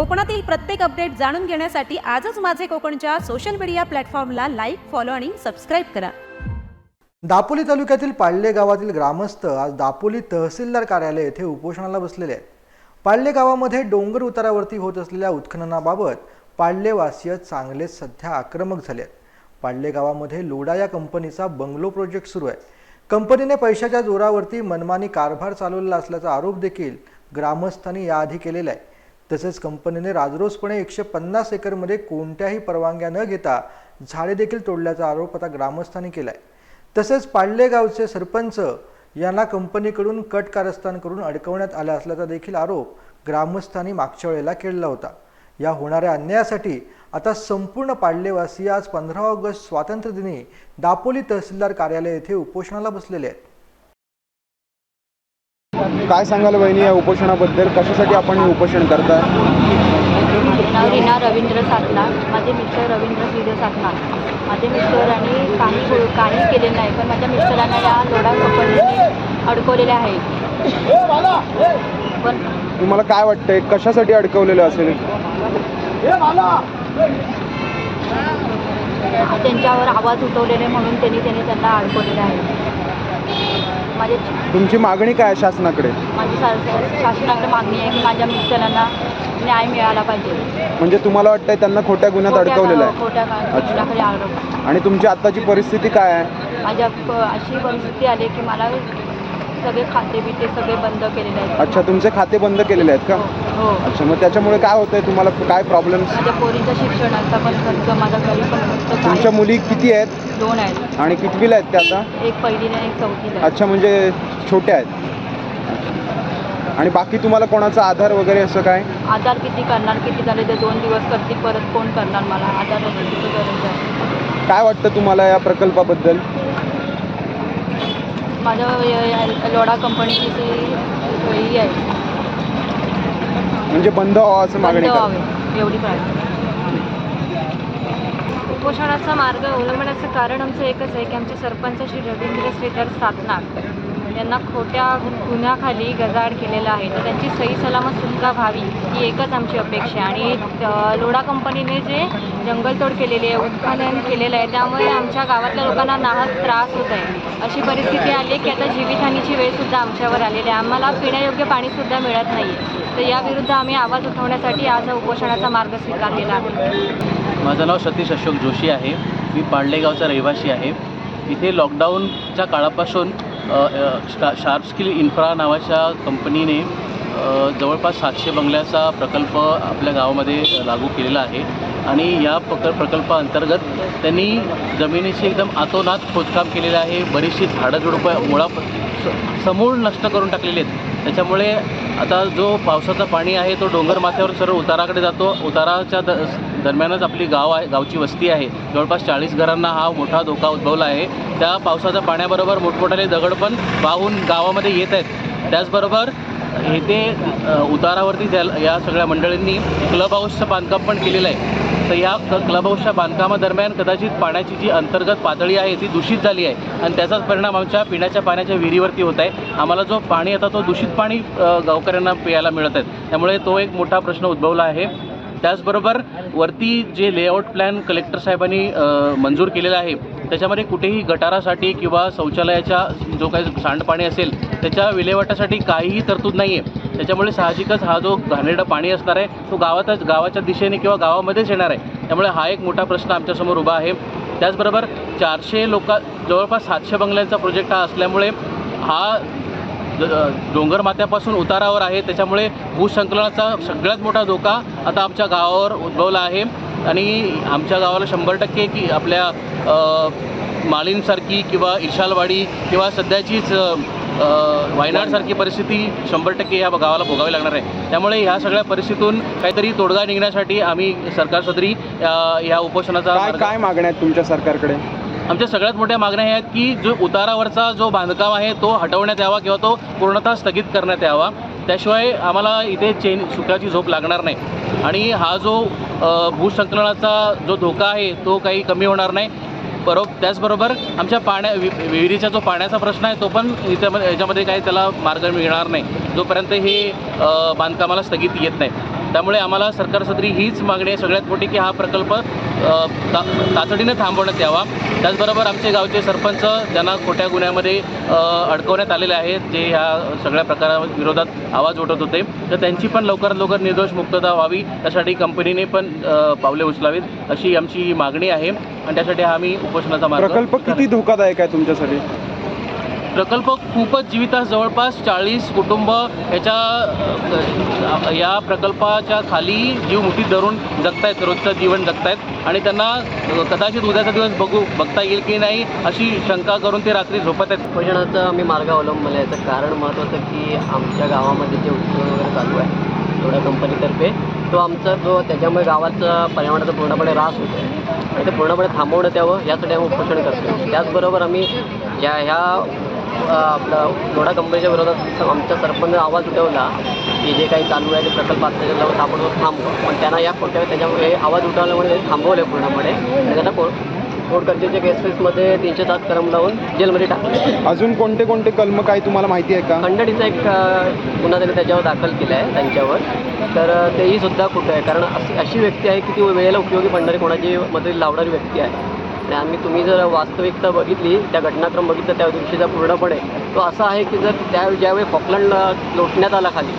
कोकणातील प्रत्येक अपडेट जाणून घेण्यासाठी आजच माझे कोकणच्या सोशल मीडिया प्लॅटफॉर्मला लाईक फॉलो आणि सबस्क्राईब करा. दापोली तालुक्यातील पाळले गावातील ग्रामस्थ आज दापोली तहसीलदार कार्यालय येथे उपोषणाला बसलेले आहेत. पाळले गावामध्ये डोंगर उतारावरती होत असलेल्या उत्खननाबाबत पाळलेवासीय चांगले सध्या आक्रमक झाले आहेत. पाळले गावामध्ये लोडा या कंपनीचा बंगलो प्रोजेक्ट सुरू आहे. कंपनीने पैशाच्या जोरावरती मनमानी कारभार चालवलेला असल्याचा आरोप देखील ग्रामस्थांनी याआधी केलेला आहे. तसेच कंपनीने राजरोसपणे एकशे पन्नास एकरमध्ये कोणत्याही परवानग्या न घेता झाडे देखील तोडल्याचा आरोप आता ग्रामस्थांनी केला आहे तसेच पाळले गावचे सरपंच यांना कंपनीकडून कट कारस्थान करून अडकवण्यात आला असल्याचा देखील आरोप ग्रामस्थांनी मागच्या वेळेला केलेला होता. या होणाऱ्या अन्यायासाठी आता संपूर्ण पाळलेवासी आज पंधरा ऑगस्ट स्वातंत्र्यदिनी दापोली तहसीलदार कार्यालय येथे उपोषणाला बसलेले आहेत. काय सांगाल वहिनी या उपोषणाबद्दल? कशासाठी आपण हे उपोषण करताय? नाव रीना रवींद्र सातनाथ. माझे मिस्टर रवींद्र श्रीदेव सातनाथ. माझे मिस्टरांनी काही गो- काही केले नाही पण माझ्या मिस्टरांना या लोडा कंपनीने अडकवलेले आहे पण तुम्हाला काय वाटतंय? कशासाठी अडकवलेलं असेल? त्यांच्यावर आवाज उठवलेले म्हणून त्यांनी त्यांनी त्यांना अडकवलेले आहे. माझे तुमची मागणी काय आहे शासनाकडे? माझी शासनाकडे मागणी आहे की माझ्या मिस्टरांना न्याय मिळाला पाहिजे. म्हणजे तुम्हाला वाटतंय त्यांना खोट्या गुन्ह्यात अडकवलेलं आहे? खोट्या गुन्ह्याखाली आणि तुमची आत्ताची परिस्थिती काय आहे? माझ्या प- अशी परिस्थिती आली की मला सगळे खाते बिते सगळे बंद केलेले आहेत. अच्छा तुमचे खाते बंद केलेले आहेत का? हो अच्छा मग त्याच्यामुळे काय होतंय? तुम्हाला काय प्रॉब्लेम्स माझ्या पोरीच्या शिक्षणाचा पण खर्च माझा घरी पण खर्च तुमच्या मुली किती आहेत? दोन आहेत. आणि कितवीला आहेत त्या आता? एक पहिलीला आणि एक चौथीला अच्छा म्हणजे छोट्या आहेत. आणि बाकी तुम्हाला कोणाचा आधार वगैरे असं काय? आधार किती करणार किती झाले ते दोन दिवस करतील परत कोण करणार मला? आधार किती गरज आहे? काय वाटतं तुम्हाला या प्रकल्पाबद्दल? माझ्या य- लोडा कंपनीची जी ही आहे. म्हणजे बंद व्हावं असं मागणी व्हावे एवढी प्रार्थना उपोषणाचा मार्ग अवलंबण्याचं कारण आमचं एकच आहे की आमचे सरपंच श्री रवींद्र श्रीधर सातनाथ यांना खोट्या गुन्ह्याखाली गजाआड केलेला आहे. तर त्यांची सही सलामत सुटका व्हावी ही एकच आमची अपेक्षा आहे. आणि लोढा कंपनीने जे जंगलतोड केलेली आहे उत्खनन केलेलं आहे. त्यामुळे आमच्या गावातल्या लोकांना नाहक त्रास होत आहे. अशी परिस्थिती आली की आता जीवितहानीची वेळसुद्धा आमच्यावर आलेली आहे. आम्हाला पिण्यायोग्य पाणीसुद्धा मिळत नाही आहे तर याविरुद्ध आम्ही आवाज उठवण्यासाठी आज हा उपोषणाचा मार्ग स्वीकारलेला आहे. माझं नाव सतीश अशोक जोशी आहे. मी पांडलेगावचा रहिवासी आहे. इथे लॉकडाऊनच्या काळापासून शा शार्प स्किल इन्फ्रा नावाच्या कंपनीने जवळपास सातशे बंगल्याचा प्रकल्प आपल्या गावामध्ये लागू केलेला आहे. आणि या प्रक प्रकल्पाअंतर्गत त्यांनी जमिनीशी एकदम आतोनात खोदकाम केलेलं आहे. बरीचशी झाडं झुडपं मुळा स- समूळ नष्ट करून टाकलेले आहेत. त्याच्यामुळे आता जो पावसाचं पाणी आहे तो डोंगर माथ्यावर सरळ उताराकडे जातो. उताराच्या द दरम्यानच आपली गाव आहे गावची वस्ती आहे. जवळपास चाळीस घरांना हा मोठा धोका उद्भवला आहे. त्या पावसाच्या पाण्याबरोबर मोठमोठाले दगड पण वाहून गावामध्ये येत आहेत. त्याचबरोबर येथे ते उतारावरती त्या या सगळ्या मंडळींनी क्लब हाऊसचं बांधकाम पण केलेलं आहे. तर या क्लब हाऊसच्या बांधकामादरम्यान कदाचित पाण्याची जी अंतर्गत पातळी आहे ती दूषित झाली आहे. आणि त्याचाच परिणाम आमच्या पिण्याच्या पाण्याच्या विहिरीवरती होत आहे. आम्हाला जो पाणी आता तो दूषित पाणी गावकऱ्यांना प्यायला मिळत आहे त्यामुळे तो एक मोठा प्रश्न उद्भवला आहे. त्याचबरोबर वरती जे लेआउट प्लॅन कलेक्टर साहेबांनी मंजूर केलेला आहे त्याच्यामध्ये कुठेही गटारासाठी किंवा शौचालयाच्या जो काही सांडपाणी असेल त्याच्या विल्हेवाटासाठी काहीही तरतूद नाही आहे त्याच्यामुळे साहजिकच हा जो घाणेरडं पाणी असणार आहे तो गावातच गावाच्या दिशेने किंवा गावामध्येच येणार आहे. त्यामुळे हा एक मोठा प्रश्न आमच्यासमोर उभा आहे. त्याचबरोबर चारशे लोका जवळपास सातशे बंगल्यांचा प्रोजेक्ट हा असल्यामुळे हा द- डोंगर माथ्यापासून उतारावर आहे. त्याच्यामुळे भूसंकलनाचा सगळ्यात मोठा धोका आता आमच्या गावावर उद्भवला आहे. आणि आमच्या गावाला शंभर टक्के की आपल्या मालिनसारखी किंवा इशालवाडी किंवा सध्याचीच वायनाडसारखी परिस्थिती शंभर टक्के ह्या गावाला भोगावी लागणार आहे. त्यामुळे ह्या सगळ्या परिस्थितीतून काहीतरी तोडगा निघण्यासाठी आम्ही सरकारसदरी अ, ह्या उपोषणाचा काय मागण्या आहेत तुमच्या सरकारकडे? आमच्या सगळ्यात मोठ्या मागण्या आहेत की जो उतारावरचा जो बांधकाम आहे तो हटवण्यात यावा किंवा तो पूर्णतः स्थगित करण्यात यावा. त्याशिवाय आम्हाला इथे चेन सुखाची झोप लागणार नाही. आणि हा जो भूसंकलनाचा जो धोका आहे तो काही कमी होणार नाही. बरोबर त्याचबरोबर आमच्या पाण्या वि विहिरीचा जो पाण्याचा प्रश्न आहे तो पण इथे याच्यामध्ये काही त्याला मार्ग मिळणार नाही. जोपर्यंत हे बांधकामाला स्थगिती येत नाही. त्यामुळे आम्हाला सरकारसत्री हीच मागणी आहे. सगळ्यात मोठी की हा प्रकल्प ता तातडीनं थांबवण्यात यावा. त्याचबरोबर आमचे गावचे सरपंच ज्यांना खोट्या गुन्ह्यामध्ये अडकवण्यात आलेले आहेत जे ह्या सगळ्या प्रकाराविरोधात आवाज उठवत होते तर त्यांची पण लवकरात लवकर निर्दोष मुक्तता व्हावी त्यासाठी कंपनीने पण पावले उचलावीत अशी आमची मागणी आहे. आणि त्यासाठी हा आम्ही उपोषणाचा मार्ग प्रकल्प किती धोकादायक आहे तुमच्यासाठी? प्रकल्प खूपच जीवितास जवळपास चाळीस कुटुंब याच्या या प्रकल्पाच्या खाली जीव मुठीत धरून जगतायत रोजचं जीवन जगतायत. आणि त्यांना कदाचित उद्याचा दिवस बघू बघता येईल की नाही अशी शंका करून ते रात्री झोपत आहेत. उपोषणाचा आम्ही मार्ग अवलंबला याचं कारण महत्त्वाचं की आमच्या गावामध्ये जे उत्सव वगैरे चालू आहे थोड्या कंपनीतर्फे तो आमचा जो त्याच्यामुळे गावाचा पर्यावरणाचा पूर्णपणे ऱ्हास होतो आहे आणि ते पूर्णपणे थांबवण्यात यावं यासाठी आम्ही उपोषण करतो त्याचबरोबर आम्ही ज्या ह्या आपलं लोढा कंपनीच्या विरोधात आमच्या सरपंच आवाज उठवला की जे काही चालू आहे ते प्रकल्प जाऊन ताबडतोब थांबवा. पण त्यांना या खोट्या त्याच्यामुळे आवाज उठवल्यामुळे थांबवले पूर्णपणे. त्यांना कोर्ट कचेरीच्या केसेसमध्ये तीनशे सात कलम लावून जेलमध्ये टाकले. अजून कोणते कोणते कलम काय तुम्हाला माहिती आहे का? खंडणीचा एक गुन्हा त्यांनी त्याच्यावर दाखल केला आहे त्यांच्यावर. तर तेही सुद्धा खोटं आहे. कारण अशी अशी व्यक्ती आहे की ती वेळेला उपयोगी पडणारी कोणाची मध्ये लावणारी व्यक्ती आहे. आणि आम्ही तुम्ही जर वास्तविकता बघितली त्या घटनाक्रम बघितलं त्या दिवशीचा पूर्णपणे तो असा आहे की जर त्या ज्यावेळी फॉकलंड लोटण्यात आला खाली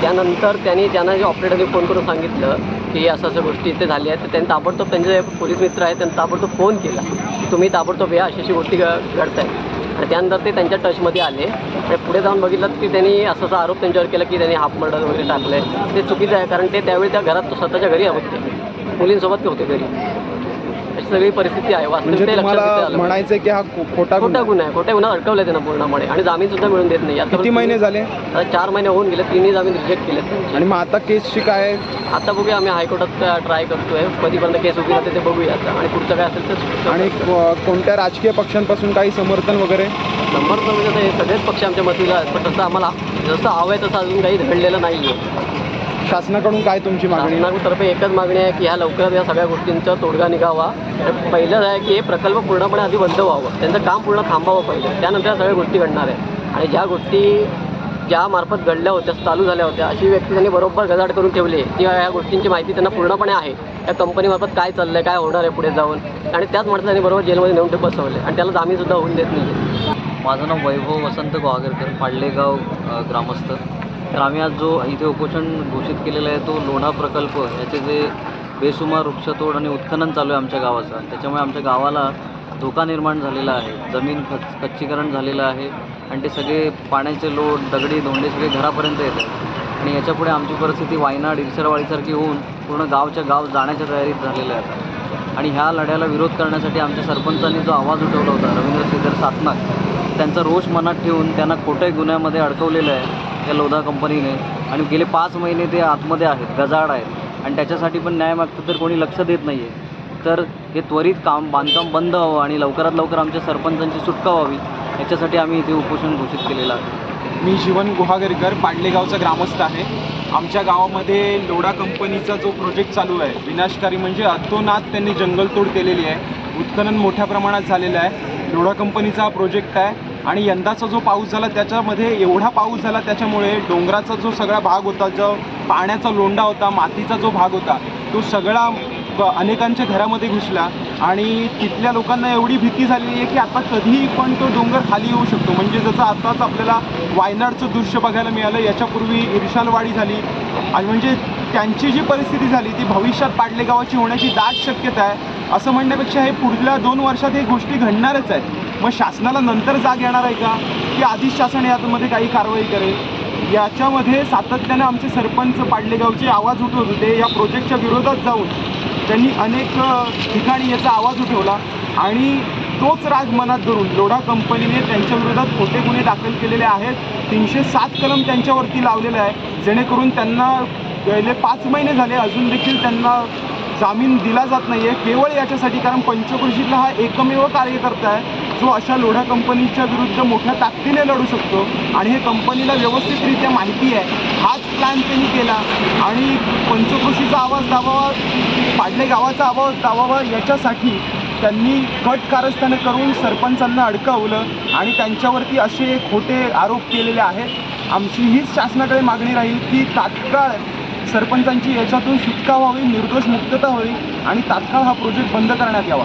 त्यानंतर त्यांनी त्यांना जे ऑपरेटरने फोन करून सांगितलं की असं असं गोष्टी इथे झाल्या आहेत तर त्यांनी ताबडतोब त्यांचे जे पोलीस मित्र आहेत त्यांनी ताबडतोब फोन केला की तुम्ही ताबडतोब या अशी अशी गोष्टी घडत आहेत आणि त्यानंतर ते त्यांच्या टचमध्ये आले आणि पुढे जाऊन बघितलं की त्यांनी असा असा आरोप त्यांच्यावर केला की त्यांनी हाफ मर्डर वगैरे टाकलं आहे ते चुकीचं आहे कारण ते त्यावेळी त्या घरात स्वतःच्या घरी होते. मुलींसोबत होते घरी. सगळी परिस्थिती आहे. म्हणजे वास्तविक ते लक्षात घेता तुम्हाला आलं म्हणायचं आहे की हा खो- खोटा खोटा गुन्हा गुन्हा आहे. खोट्या गुन्हा अडकवले त्यांना पूर्णपणे आणि जामीन सुद्धा मिळून देत नाही. किती महिने झाले? आता चार महिने होऊन गेले. तिन्ही जामीन रिजेक्ट केले आणि मग आता केसची काय आहे? आता बघूया आम्ही हायकोर्टात ट्राय करतोय. कधीपर्यंत केस उभी राहते ते बघूया आता. आणि पुढचं काय असेल तर आणि को- कोणत्या राजकीय पक्षांपासून काही समर्थन वगैरे? नंबर तर म्हणजे आता हे सगळेच पक्ष आमच्या मतीला आहेत. पण तसं आम्हाला जसं हवं आहे तसं अजून काही घडलेलं नाही आहे शासनाकडून काय तुमची मागणी? शासनातर्फे एकच मागणी आहे की ह्या लवकरात या सगळ्या गोष्टींचा तोडगा निघावा. तर पहिलं आहे की हे प्रकल्प पूर्णपणे आधी बंद व्हावं. त्यांचं काम पूर्ण थांबावं पहिलं. त्यानंतर सगळ्या गोष्टी घडणार आहे आणि ज्या गोष्टी ज्या मार्फत घडल्या होत्या चालू झाल्या होत्या अशी व्यक्ती त्यांनी बरोबर गजाड करून ठेवली किंवा या गोष्टींची माहिती त्यांना पूर्णपणे आहे. त्या कंपनीमार्फत काय चाललं आहे काय होणार आहे पुढे जाऊन. आणि त्याच माणसाने त्यांनी बरोबर जेलमध्ये नेऊन ते बसवले आणि त्याला जामीनसुद्धा होऊन देत नाही माझं नाव वैभव वसंत गोवागरकर पाडलेगाव ग्रामस्थ. तर आम्ही आज जो इथे उपोषण घोषित केलेलं आहे तो लोणा प्रकल्प याचे जे बेसुमार वृक्षतोड आणि उत्खनन चालू आहे आमच्या गावाचं. त्याच्यामुळे आमच्या गावाला धोका निर्माण झालेला आहे. जमीन खच कच्चीकरण झालेलं आहे. आणि ते सगळे पाण्याचे लोट दगडी धोंडे सगळे घरापर्यंत येत आहेत आणि याच्यापुढे आमची परिस्थिती वायनाड इरसरवाडीसारखी होऊन पूर्ण गावच्या गाव जाण्याच्या तयारीत झालेलं आहे आणि ह्या लढ्याला विरोध करण्यासाठी आमच्या सरपंचांनी जो आवाज उठवला होता रवींद्र श्रीधर सातनाक त्यांचा रोष मनात ठेवून त्यांना खोट्या गुन्ह्यामध्ये अडकवलेलं आहे त्या लोधा कंपनीने. आणि गेले पाच महिने ते आतमध्ये आहेत गजाड आहेत. आणि त्याच्यासाठी पण न्याय मागतं तर कोणी लक्ष देत नाही आहे तर हे त्वरित काम बांधकाम बंद व्हावं आणि लवकरात लवकर आमच्या सरपंचांची सुटका व्हावी याच्यासाठी आम्ही इथे उपोषण घोषित केलेलं आहे. मी जीवन गुहागरकर पाडलेगावचा ग्रामस्थ आहे. आमच्या गावामध्ये लोढा कंपनीचा जो प्रोजेक्ट चालू आहे विनाशकारी म्हणजे अतोनात त्यांनी जंगलतोड केलेली आहे. उत्खनन मोठ्या प्रमाणात झालेलं आहे. लोढा कंपनीचा हा प्रोजेक्ट आहे. आणि यंदाचा जो पाऊस झाला त्याच्यामध्ये एवढा पाऊस झाला त्याच्यामुळे डोंगराचा जो सगळा भाग होता जो पाण्याचा लोंडा होता मातीचा जो भाग होता तो सगळा अनेकांच्या घरामध्ये घुसला. आणि तिथल्या लोकांना एवढी भीती झालेली आहे की आता कधीही पण तो डोंगर खाली येऊ शकतो. म्हणजे जसं आताच आपल्याला वायनाडचं दृश्य बघायला मिळालं याच्यापूर्वी इरशालवाडी झाली. आणि म्हणजे त्यांची जी परिस्थिती झाली ती भविष्यात पाडलेगावाची होण्याची दाट शक्यता आहे. असं म्हणण्यापेक्षा हे पुढल्या दोन वर्षात हे गोष्टी घडणारच आहेत. मग शासनाला नंतर जाग येणार आहे का? की आधीच शासन यामध्ये काही कारवाई करेल? याच्यामध्ये सातत्याने आमचे सरपंच पाडलेगावचे आवाज उठवत होते. या प्रोजेक्टच्या विरोधात जाऊन त्यांनी अनेक ठिकाणी याचा आवाज उठवला. आणि तोच राग मनात धरून लोढा कंपनीने त्यांच्या विरोधात खोटे गुन्हे दाखल केलेले आहेत. तीनशे सात कलम त्यांच्यावरती लावलेलं आहे. जेणेकरून त्यांना गेले पाच महिने झाले. अजून देखील त्यांना जामीन दिला जात नाही आहे केवळ याच्यासाठी कारण पंचकृषीतला हा एकमेव कार्यकर्ता आहे. जो अशा लोढा कंपनीच्या विरुद्ध मोठ्या ताकदीने लढू शकतो आणि हे कंपनीला व्यवस्थितरित्या माहिती आहे हाच प्लॅन त्यांनी केला. आणि पंचकृषीचा आवाज दाबावा पाडले गावाचा आवाज दाबावा याच्यासाठी त्यांनी कट कारस्थानं करून सरपंचांना अडकवलं आणि त्यांच्यावरती असे खोटे आरोप केलेले आहेत. आमची हीच शासनाकडे मागणी राहील की तात्काळ सरपंचांची याच्यातून सुटका व्हावी निर्दोष मुक्तता व्हावी आणि तात्काळ हा प्रोजेक्ट बंद करण्यात यावा.